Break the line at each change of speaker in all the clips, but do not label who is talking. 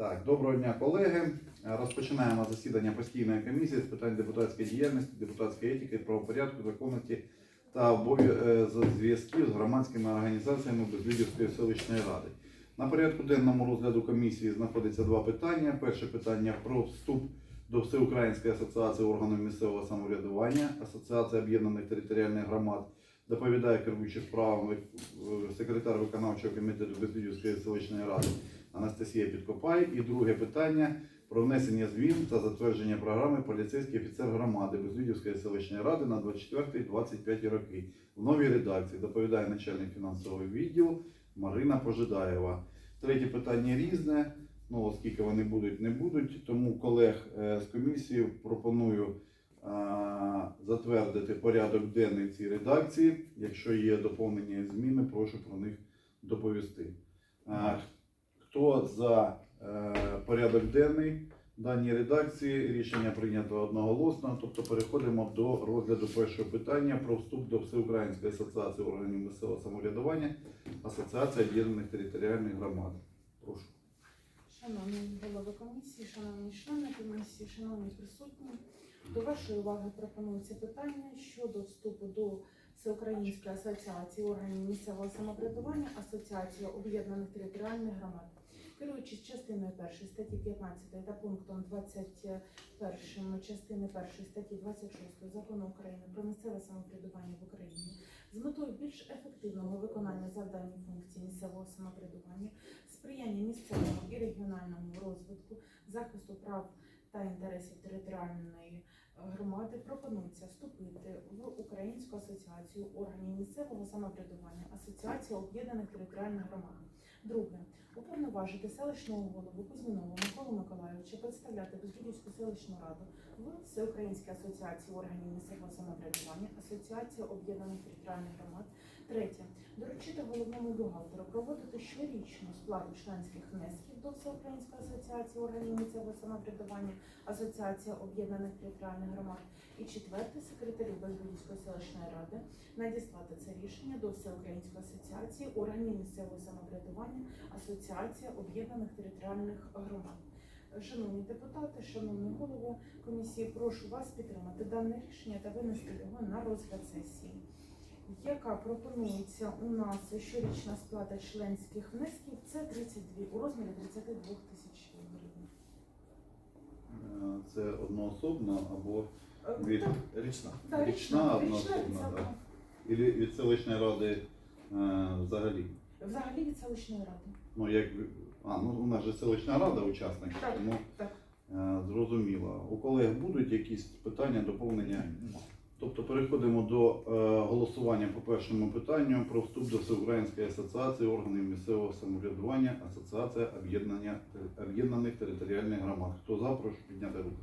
Так, доброго дня, колеги. Розпочинаємо засідання постійної комісії з питань депутатської діяльності, депутатської етики, правопорядку, законності та е, зв'язків з громадськими організаціями Безлюдівської селищної ради. На порядку денному розгляду комісії знаходиться два питання. Перше питання про вступ до Всеукраїнської асоціації органів місцевого самоврядування, Асоціація об'єднаних територіальних громад. Доповідає керуючий справами е, секретар виконавчого комітету Безлюдівської селищної ради Анастасія Підкопай. І друге питання про внесення змін та затвердження програми поліцейський офіцер громади Безлюдівської селищної ради на 24-25 роки. В новій редакції доповідає начальник фінансового відділу Марина Пожидаєва. Третє питання різне. Ну, оскільки вони будуть, не будуть. Тому колег е, з комісії пропоную е, затвердити порядок денний цій редакції. Якщо є доповнення зміни, прошу про них доповісти. Хто за е, порядок денний даній редакції? Рішення прийнято одноголосно. Тобто переходимо до розгляду першого питання про вступ до Всеукраїнської асоціації органів місцевого самоврядування, Асоціації об'єднаних територіальних громад. Прошу.
Шановні голови комісії, шановні члени комісії, шановні присутні, до вашої уваги пропонується питання щодо вступу до Всеукраїнської асоціації органів місцевого самоврядування, Асоціації об'єднаних територіальних громад. Керуючись частиною 1 статті 15 та пунктом 21 частини 1 статті 26 закону України про місцеве самоврядування в Україні з метою більш ефективного виконання завдань і функцій місцевого самоврядування сприяння місцевому і регіональному розвитку, захисту прав та інтересів територіальної е, громади пропонується вступити в Українську асоціацію органів місцевого самоврядування, Асоціація об'єднаних територіальних громад. Друге, уповноважити селищного голову Кузьмінову Миколу Миколайовича представляти Безлюдівську селищну раду в Всеукраїнській асоціації органів місцевого самоврядування, Асоціація об'єднаних територіальних громад. Третє, доручити головному бухгалтеру проводити щорічну сплату членських внесків до Всеукраїнської асоціації органів місцевого самоврядування, Асоціація об'єднаних територіальних громад. І четверте, секретарю Безлюдівської селищної ради надіслати це рішення до Всеукраїнської асоціації органів місцевого самоврядування, Асоціація об'єднаних територіальних громад. Шановні депутати, шановний голово комісії, прошу вас підтримати дане рішення та винести його на розгляд сесії яка пропонується у нас щорічна сплата членських внесків, це 32, у розмірі 32 тисяч гривень.
Це одноособно або
Е,
від,
так,
Річна.
так,
річна
річна,
одноособна, так? Ілі від селищної ради е, взагалі.
Взагалі від селищної ради.
Ну, як, а, ну у нас же селищна рада учасник,
Так,
тому
так.
е, зрозуміло. У колег будуть якісь питання, доповнення? Тобто переходимо до е, голосування по першому питанню про вступ до Всеукраїнської асоціації органів місцевого самоврядування, Асоціація об'єднаних територіальних громад. Хто за, прошу підняти руку.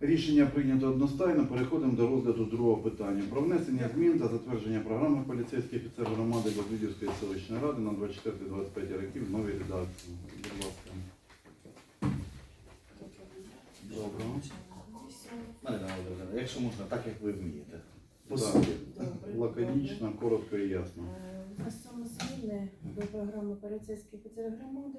Рішення прийнято одностайно. Переходимо до розгляду другого питання. Про внесення змін та затвердження програми поліцейський офіцер громади Безлюдівської селищної ради на 24-25 років в новій редакції. Будь ласка.
Доброго. Марина Володимирівна, якщо можна, так як ви вмієте. По
Так.
суті.
Добре,
Лаконічно, коротко і ясно.
Е, Внесемо зміни до програми поліцейський офіцер громади,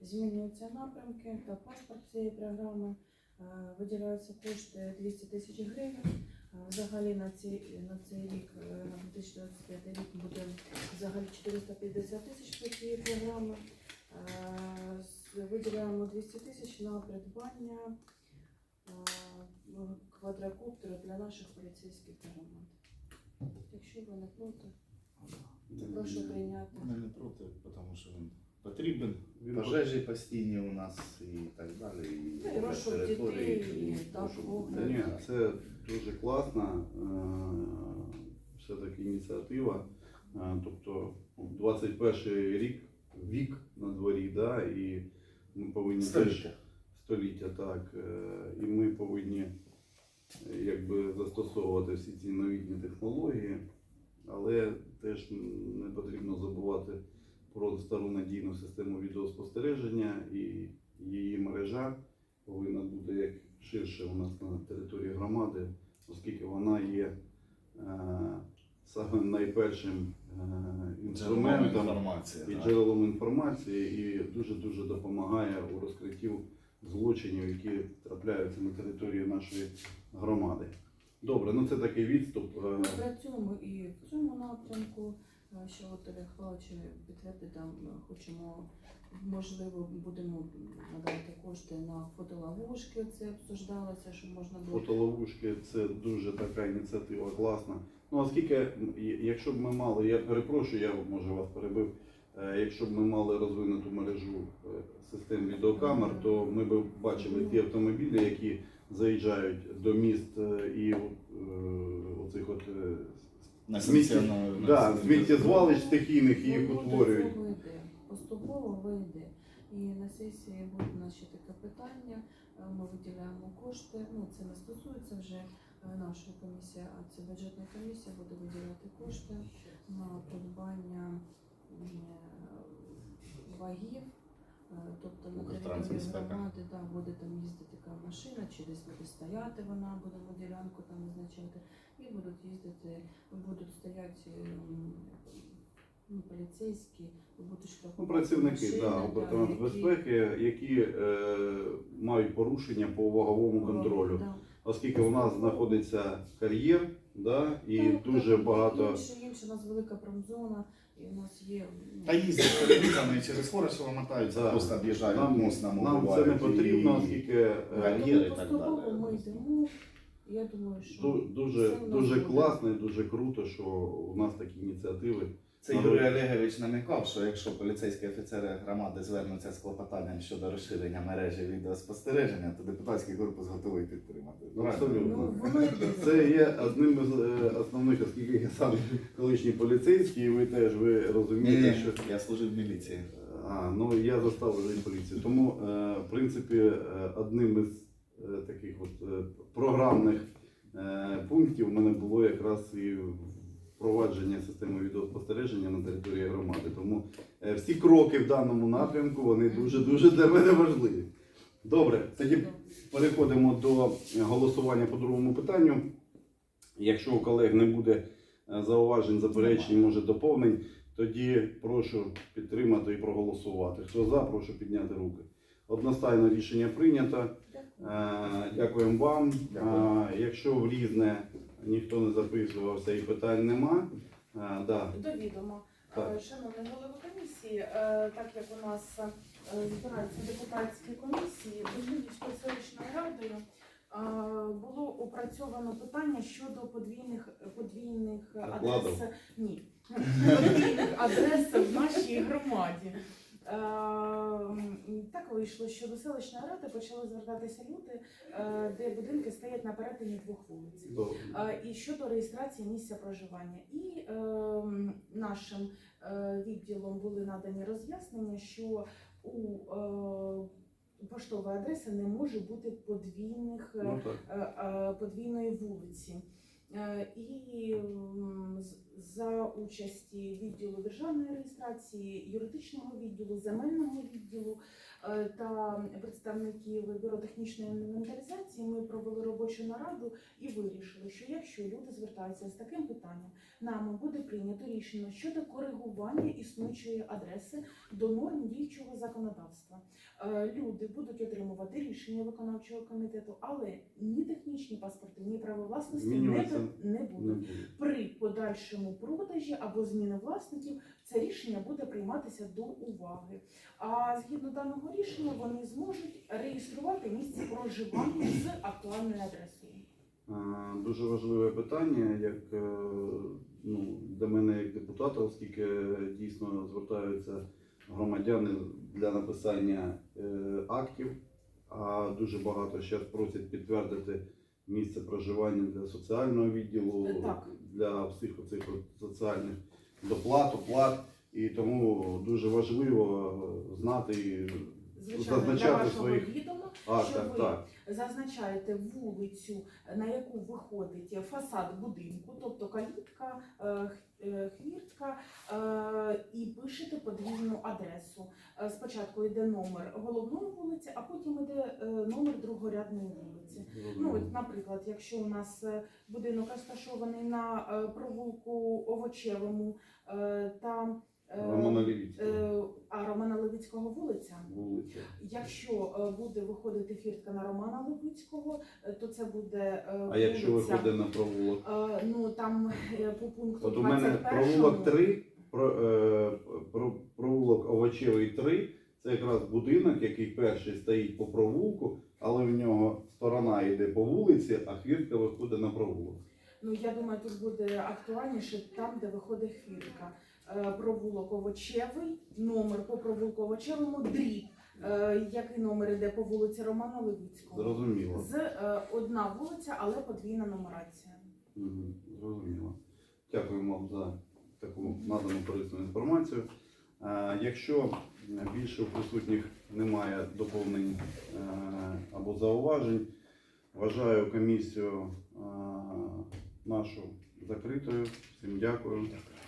змінюються напрямки та паспорт цієї програми. Е, Виділяються кошти 200 тисяч гривень. Е, Взагалі на цей, на цей рік, е, на 2025 рік буде взагалі 450 тисяч по цієї програми. Е, з- Виділяємо 200 тисяч на придбання квадрокоптера для наших поліцейських громад. Якщо ви не проти, прошу прийняти.
Ми не проти, тому що він потрібен.
Він
Пожежі постійні у нас і так далі. І
Ну, і розшук
території,
дітей, і так,
розшук.
Ні, це дуже класна е, все-таки ініціатива. Е, Тобто ну, 21 рік, вік на дворі, да, і ми повинні теж-
Століття.
століття, так. е, І ми повинні якби застосовувати всі ці новітні технології, але теж не потрібно забувати про стару надійну систему відеоспостереження і її мережа. Повинна бути як ширше у нас на території громади, оскільки вона є е, саме найпершим е, інструментом і джерелом інформації, і дуже дуже допомагає у розкритті злочинів, які трапляються на території нашої громади. Добре, ну це такий відступ. Е,
Ми працюємо і в цьому напрямку, е, що от Павлович підтвердить, там е, хочемо, можливо, будемо надавати кошти на фотоловушки, це обсуждалося, щоб можна було.
Фотоловушки це дуже така ініціатива класна. Ну оскільки, якщо б ми мали, я перепрошую, я може вас перебив. Е, Якщо б ми мали розвинуту мережу е, систем відеокамер, то ми б бачили ті автомобілі, які заїжджають до міст е, і оцих от да, сміттєзвалищ стихійних і їх утворюють.
поступово вийде. І на сесії буде у нас ще таке питання. Ми виділяємо кошти. Ну це не стосується вже нашої комісії, а це бюджетна комісія буде виділяти кошти на придбання вагів. Е, Тобто на території громади да, буде там їздити така машина, чи десь буде стояти вона, будемо ділянку там визначати, і будуть їздити, будуть стояти ну, поліцейські, будуть
Ну, працівники
машини,
да,
да, які-
безпеки, які е, мають порушення по ваговому контролю.
Да.
Оскільки у нас знаходиться кар'єр, да, і
Так,
дуже
так,
багато.
Інше, інше, у нас велика промзона, і у нас є...
Та їздять перевізами через Хорошево мотають,
Да.
просто об'їжджають
Нам,
мост нам
нам це не потрібно, оскільки е,
Кар'єри і так
поступово
далі.
ми йдемо, я думаю, що...
ду- дуже,
все в нас
дуже
буде.
класно і дуже круто, що у нас такі ініціативи.
Це Юрій Олегович намікав, що якщо поліцейські офіцери громади звернуться з клопотанням щодо розширення мережі відеоспостереження, то депутатський корпус готовий підтримати.
Абсолютно.
Ну, воно йде.
Це є одним із е, основних, оскільки я сам колишній поліцейський, і ви теж ви розумієте, що
я служив в міліції.
А, ну я застав вже поліцію. Тому, е, в принципі, е, одним із таких от програмних пунктів у мене було якраз і впровадження системи відеоспостереження на території громади. Тому е, всі кроки в даному напрямку вони дуже дуже для мене важливі. Добре, тоді переходимо до голосування по другому питанню. Якщо у колег не буде е, зауважень, заперечень, може доповнень, тоді прошу підтримати і проголосувати. Хто за, прошу підняти руки. Одностайно рішення прийнято. Е, Дякуємо вам.
Дякую.
Е, Якщо в різне ніхто не записувався і питань нема, е, да.
До відома.
Так.
Е, Шановний голови комісії, е, так як у нас е, збираються депутатські комісії, Бужнівською селищною радою було опрацьовано питання щодо подвійних подвійних адрес. Ні, подвійних адрес в нашій громаді. Е, Так вийшло, що до селищної ради почали звертатися люди, е, де будинки стоять на перетині двох вулиць. Е, і щодо реєстрації місця проживання. І нашим відділом були надані роз'яснення, що у поштової адреси не може бути подвійних
Ну,
подвійної вулиці. І за участі відділу державної реєстрації, юридичного відділу, земельного відділу е, та представників бюро технічної інвентаризації ми провели робочу нараду і вирішили, що якщо люди звертаються з таким питанням, нами буде прийнято рішення щодо коригування існуючої адреси до норм діючого законодавства. Е, Люди будуть отримувати рішення виконавчого комітету, але ні технічні паспорти, ні право власності не Не будуть. При подальшому продажі або зміни власників це рішення буде прийматися до уваги. А згідно даного рішення вони зможуть реєструвати місце проживання з актуальною адресою.
Е, Дуже важливе питання, як е, ну, для мене як депутата, оскільки дійсно звертаються громадяни для написання е, актів, а дуже багато зараз просять підтвердити місце проживання для соціального відділу,
Е, так.
для всіх оцих соціальних доплат, оплат. І тому дуже важливо знати і
звичайно, для
Зазначати
вашого
своїх
відома
А,
Що
так,
ви?
так.
зазначаєте вулицю, на яку виходить фасад будинку, тобто калітка, е, е, хвіртка, е, і пишете подвійну адресу. Е, Спочатку йде номер головної вулиці, а потім йде е, номер другорядної вулиці. Ну, от, наприклад, якщо у нас е, будинок розташований на е, провулку Овочевому, е, там е,
Романа Лівіцького.
е, а Романа Левицького вулиця.
Вулиця.
Якщо е, буде виходити фіртка на Романа Левицького, е, то це буде е,
А якщо
вулиця,
виходить на провулок?
е, ну там е, по пункту
От у мене
21
провулок 3, про, е, про, провулок Овочевий 3, це якраз будинок, який перший стоїть по провулку, але в нього сторона йде по вулиці, а хвіртка виходить на провулок.
Ну я думаю, тут буде актуальніше там, де виходить фіртка. Е, Провулок Овочевий, номер по провулку Овочевому, дріб. е, Який номер іде по вулиці Романа Левицького?
Зрозуміло.
З е, одна вулиця, але подвійна нумерація.
Мгм, Зрозуміло. Дякую вам за таку надану корисну інформацію. Е, Якщо більше у присутніх немає доповнень е, або зауважень, вважаю комісію е, нашу закритою. Всім дякую.